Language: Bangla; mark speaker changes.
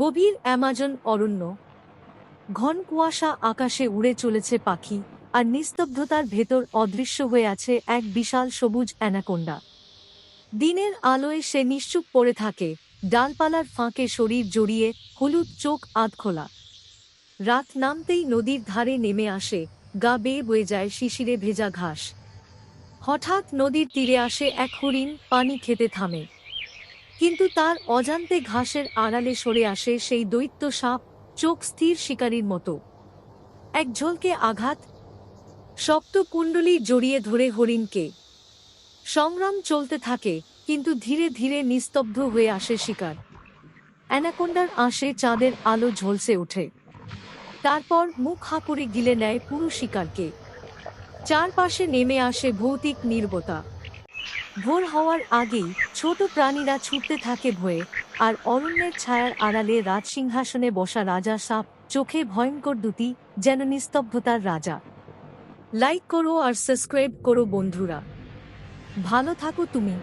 Speaker 1: গভীর অ্যামাজন অরণ্য। ঘন কুয়াশা আকাশে উড়ে চলেছে পাখি, আর নিস্তব্ধতার ভেতর অদৃশ্য হয়ে আছে এক বিশাল সবুজ অ্যানাকোন্ডা। দিনের আলোয় সে নিশ্চুপ পড়ে থাকে, ডালপালার ফাঁকে শরীর জড়িয়ে হলুদ চোখ আধখোলা রাত নামতেই নদীর ধারে নেমে আসে, গা বেয়ে বয়ে যায় শিশিরে ভেজা ঘাস। হঠাৎ নদীর তীরে আসে এক হরিণ, পানি খেতে থামে। কিন্তু তার অজান্তে ঘাসের আড়ালে সরে আসে সেই দৈত্য সাপ চোখ স্থির শিকারীর মতো। এক ঝলকে আঘাত, শক্ত কুণ্ডলি জড়িয়ে ধরে হরিণকে। সংগ্রাম চলতে থাকে, কিন্তু ধীরে ধীরে নিস্তব্ধ হয়ে আসে শিকার। অ্যানাকোন্ডার আশে চাঁদের আলো ঝলসে ওঠে। তারপর মুখ হাঁপুড়ে গিলে নেয় পুরো শিকারকে। চারপাশে নেমে আসে ভৌতিক নীরবতা। ভোর হওয়ার আগেই ছোট প্রাণীরা ছুটতে থাকে ভয়ে, আর অরণ্যের ছায়ার আড়ালে রাজসিংহাসনে বসা রাজা সাপ চোখে ভয়ঙ্কর দুটি যেন নিস্তব্ধতার রাজা। লাইক করো আর সাবস্ক্রাইব করো বন্ধুরা। ভালো থাকো তুমি।